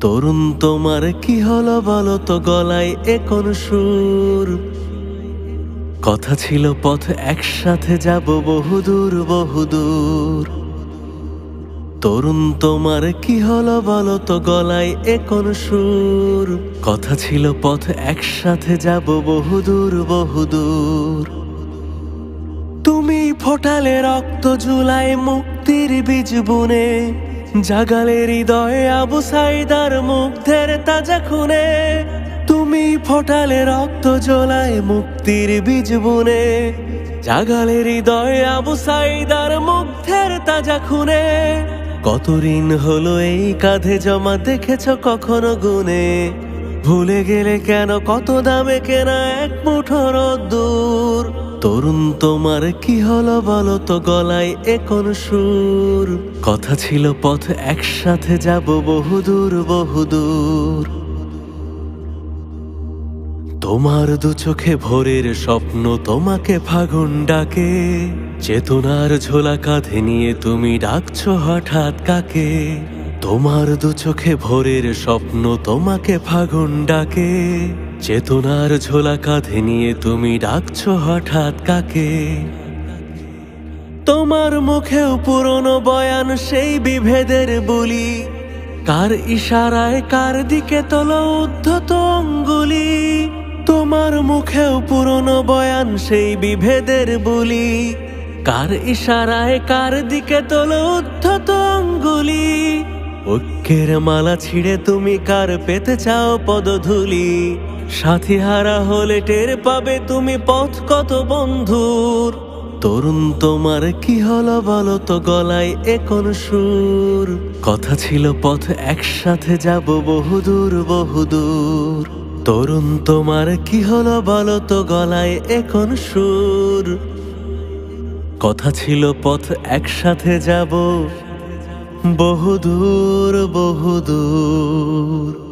তরুণ তোমার কি হলো বলো তো গলায় এখন সুর? কথা ছিল পথ, একসাথে যাব বহুদূর বহুদূর। তরুণ তোমার কি হলো বলো তো গলায় এখন সুর? কথা ছিল পথ, একসাথে যাব বহুদূর বহুদূর। তুমি ফোটালে রক্ত জুলাই মুক্তির বীজ বুনে। জাগালে হৃদয়ে আবু সাইদার মুগ্ধের তাজা খুনে। তুমি ফোটালে রক্ত জ্বলায় মুক্তির বীজ বুনে। জাগালে হৃদয়ে আবু সাইদার মুগ্ধের তাজা খুনে। কত ঋণ হলো এই কাঁধে জমা দেখেছ কখনো গুনে ভুলে গেলে কেন কত দামে কেনা এক মুঠো দূর তরুণ তোমার কি হলো বলো তো গলায় এখন সুর? কথা ছিল পথ, একসাথে যাব বহুদূর বহুদূর। তোমার দু চোখে ভোরের স্বপ্ন, তোমাকে ফাগুন ডাকে। চেতনার ঝোলা কাঁধে নিয়ে তুমি ডাকছো হঠাৎ কাকে? তোমার দু চোখে ভোরের স্বপ্ন তোমাকে ফাগুন ডাকে। চেতনার ঝোলা কাঁধে নিয়ে তুমি ডাকছো হঠাৎ কাকে? তোমার মুখেও পুরনো বয়ান সেই বিভেদের বলি। কার ইশারায় কার দিকে তল উদ্ধত অঙ্গুলি? তোমার মুখেও পুরনো বয়ান সেই বিভেদের বলি। কার ইশারায় কার দিকে তোলো উদ্ধত অঙ্গুলি? ঐক্যের মালা ছিঁড়ে তুমি কার পেতে চাও পদধূলি? সাথী হারা হলে টের পাবে তুমি পথ কত বন্ধুর? তরুণ তোমার কি হলো বলো তো গলায় এখন সুর? কথা ছিল পথ, একসাথে যাব বহুদূর বহুদূর। তরুণ তোমার কি হলো বলো তো গলায় এখন সুর? কথা ছিল পথ, একসাথে যাব बहुदूर बहुदूर